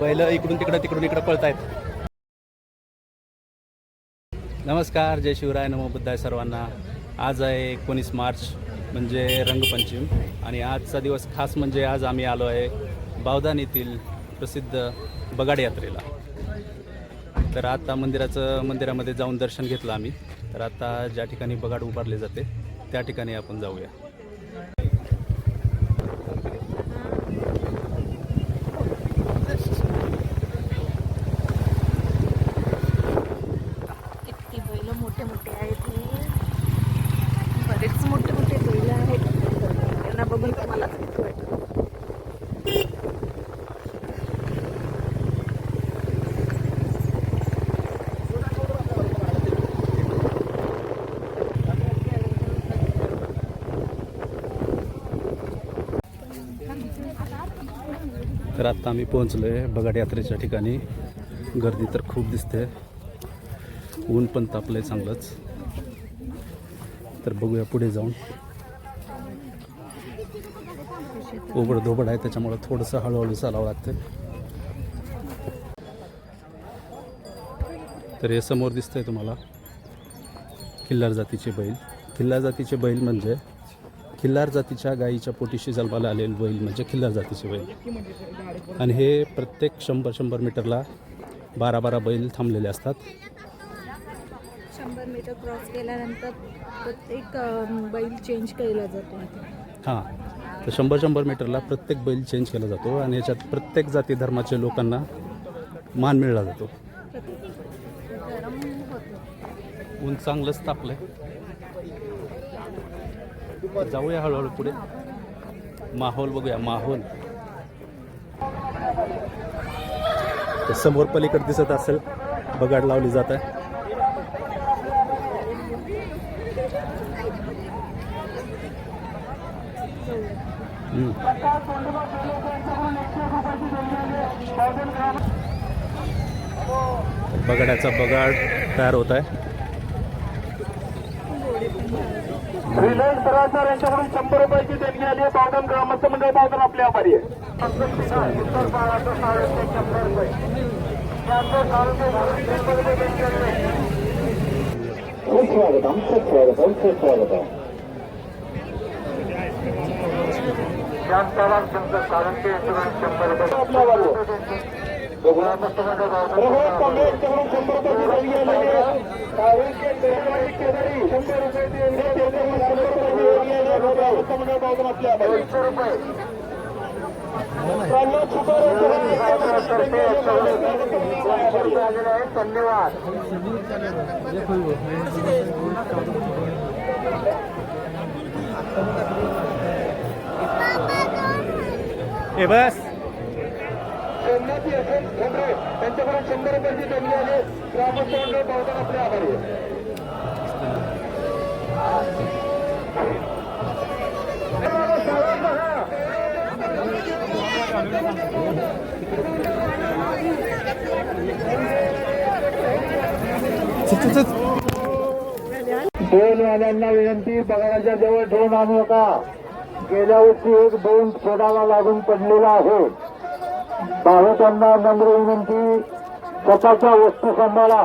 पहिलं इकडून तिकडं तिकडून इकडं पळतायत. नमस्कार जय शिवराय नमो बुद्धाय सर्वांना. आज आहे एकोणीस मार्च म्हणजे रंगपंचमी आणि आजचा दिवस खास म्हणजे आज आम्ही आलो आहे बावधान येथील प्रसिद्ध बगाड यात्रेला. तर आता मंदिराचं मंदिरामध्ये जाऊन दर्शन घेतलं आम्ही. तर आता ज्या ठिकाणी बगाड उभारले जाते त्या ठिकाणी आपण जाऊया. मोठे मोठे आहेत बरेच मोठे मोठे बैल आहेत. त्यांना बघून तर मलाच वाटतं. तर आत्ता आम्ही पोहोचलो आहे बगाड यात्रेच्या ठिकाणी. गर्दी तर खूप दिसते. ऊन पण तापलं आहे चांगलंच. तर बघूया पुढे जाऊन. ओबड धोबड आहे त्याच्यामुळं थोडंसं हळूहळू चालावं लागतं तर हे समोर दिसतंय तुम्हाला. खिल्लार जातीचे बैल. किल्लार जातीचे बैल म्हणजे खिल्लार जातीच्या गायीच्या पोटीशी जन्माला आलेले बैल म्हणजे खिल्लार जातीचे बैल. आणि हे प्रत्येक शंभर शंभर मीटरला बारा बारा बैल थांबलेले असतात. शंभर मीटर क्रॉस केल्यानंतर प्रत्येक बैल चेंज केला जातो. हां. तर शंभर शंभर मीटरला प्रत्येक बैल चेंज केला जातो आणि याच्यात प्रत्येक जाती धर्माच्या लोकांना मान मिळला जातो. ऊन चांगलंच तापलंय. जाऊया हळूहळू पुढे. माहोल बघूया माहोल. समोर पलीकडे दिसत असेल बगाड लावली जात आहे. हम्म. बगाडाचा बगाड तयार होत आहे. श्रीलेश सरासर यांच्याकडून शंभर रुपयाची देणगी आली आहे. बावधन ग्रामस्थ मंडळ बावधन आपल्या आभारी आहे. सुस्वागतम सुस्वागतम सुस्वागतम आपल्या आभारी आहे. रघुनाथ तांबे यांच्याकडून शंभर रुपयाची देणगी आलेली आहे. शंभर रुपयाची धन्यवाद ए बस सोमनाथी असेल खोबरे त्यांच्याकडून शंभर रुपयाची देणगी आली आहे. ग्रामस्थ मंडळ बावधन आपले आभारी दोन चल, विनंती. पगाराच्या जवळ ठेवून आणू नका. गेल्या वर्षी एक दोन सोडाला लागून पडलेला आहे भाविकांना नम्र विनंती स्वतःच्या वस्तू सांभाळा.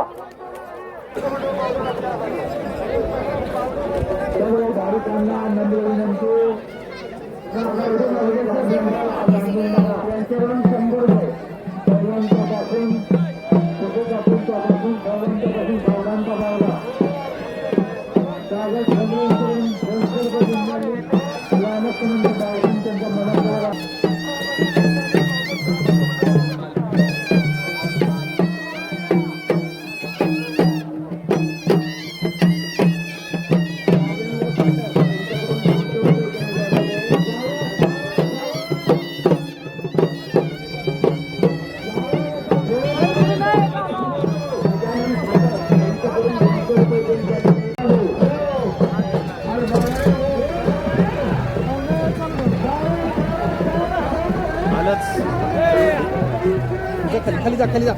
भाविकांना नम्र विनंती खाली खाली जा खाली जा.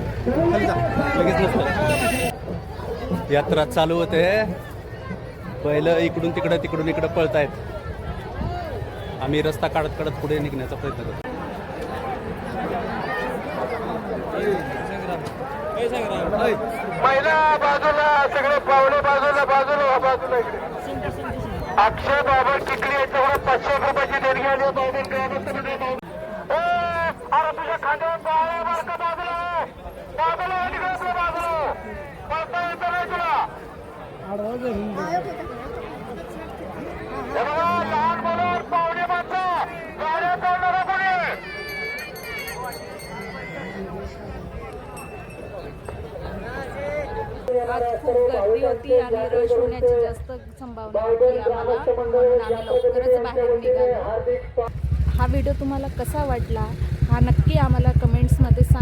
खाली जा. लगेच नसतं यात्रा चालू होते. पहिलं इकडून तिकडं तिकडून इकडं पळतायत. आम्ही रस्ता काढत काढत पुढे निघण्याचा प्रयत्न करतो. महिला बाजूला सगळे पावले बाजूला बाजूला वा बाजूला इकडे. अक्षय बाबा टिकली याच्यावर पाचशे रुपयाची देणगी आली आहे बावधन ग्रामस्थांमध्ये बावधन- ए, अरे तुझ्या खांद्यावर पाय आहे बरं का बाजूला हो. बाजूला हो तिकडे आपल्या बाजूला पळता येतं नाही तुला हे बघा, लहान मुलं पाहुणे माणसं गाड्या तोडणारा कोणी आज खूप गर्दी होती आणि रश होण्याची जास्त संभावना होती आम्हाला. म्हणून आम्ही लवकरच बाहेर निघालो. हा व्हिडिओ तुम्हाला कसा वाटला? हा नक्की आम्हाला कमेंट्समध्ये सांगा.